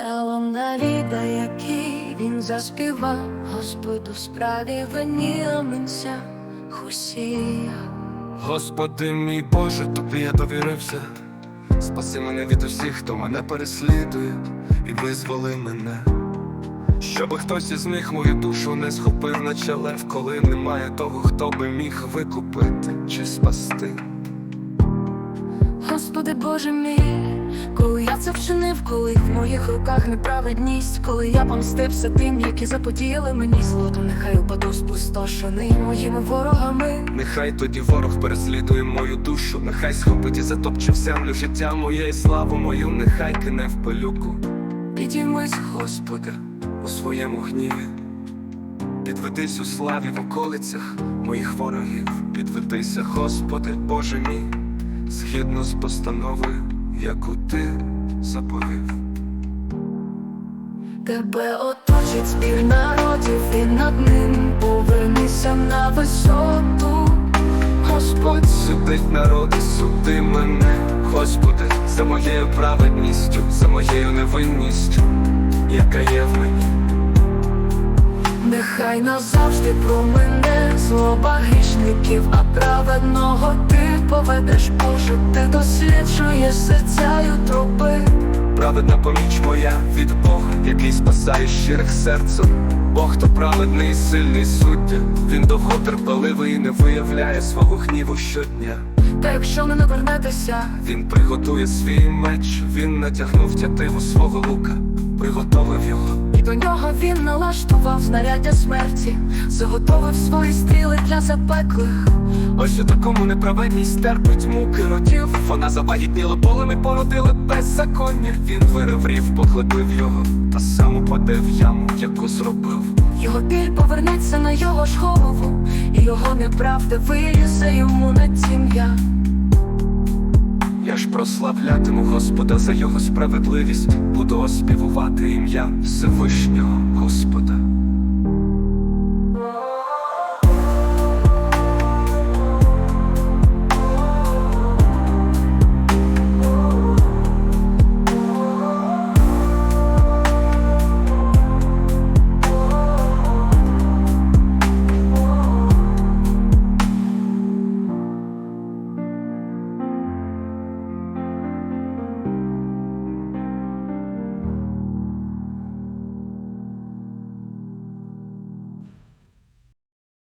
Телом на літа, який він заспівав, Господу справі виніламся Хусія. Господи мій Боже, тобі я довірився. Спаси мене від усіх, хто мене переслідує, і визволи мене. Щоби хтось із них мою душу не схопив наче лев, коли немає того, хто би міг викупити чи спасти. Господи Боже мій, коли я це вчинив, коли в моїх руках неправедність, коли я помстився тим, які заподіяли мені зло, то нехай упаду спустошений моїми ворогами. Нехай тоді ворог переслідує мою душу, нехай схопить і затопче в землю життя моє і славу мою, нехай кине в пилюку. Підіймись, Господи, у своєму гніві. Підведись у славі в околицях моїх ворогів. Підведися, Господи, Боже мій, згідно з постановою, яку ти заповів. Тебе оточить збір народів, і над ним повернися на висоту. Господь судить народи, суди мене, Господи, за моєю праведністю, за моєю невинністю, яка є в мені. Нехай назавжди промине злоба грішників, а праведного ти поведеш, Боже, ти досліджуєш серця й утроби. Праведна поміч моя від Бога, який спасає щирих серцем. Бог то праведний і сильний суддя. Він довготерпеливий і не виявляє свого гніву щодня. Та якщо не навернетеся, Він приготує свій меч, він натягнув тятиву свого лука, приготовив його. До нього він налаштував знаряддя смерті, заготовив свої стріли для запеклих. Ось у такому неправедність терпить муки родів. Вона завагітніла полем і породила беззаконня. Він вирив рів, поглибив його, та сам упаде в яму, яку зробив. Його біль повернеться на його ж голову, і його неправда вилізе йому на тім'я. Прославлятиму Господа за його справедливість, буду оспівувати ім'я Всевишнього Господа.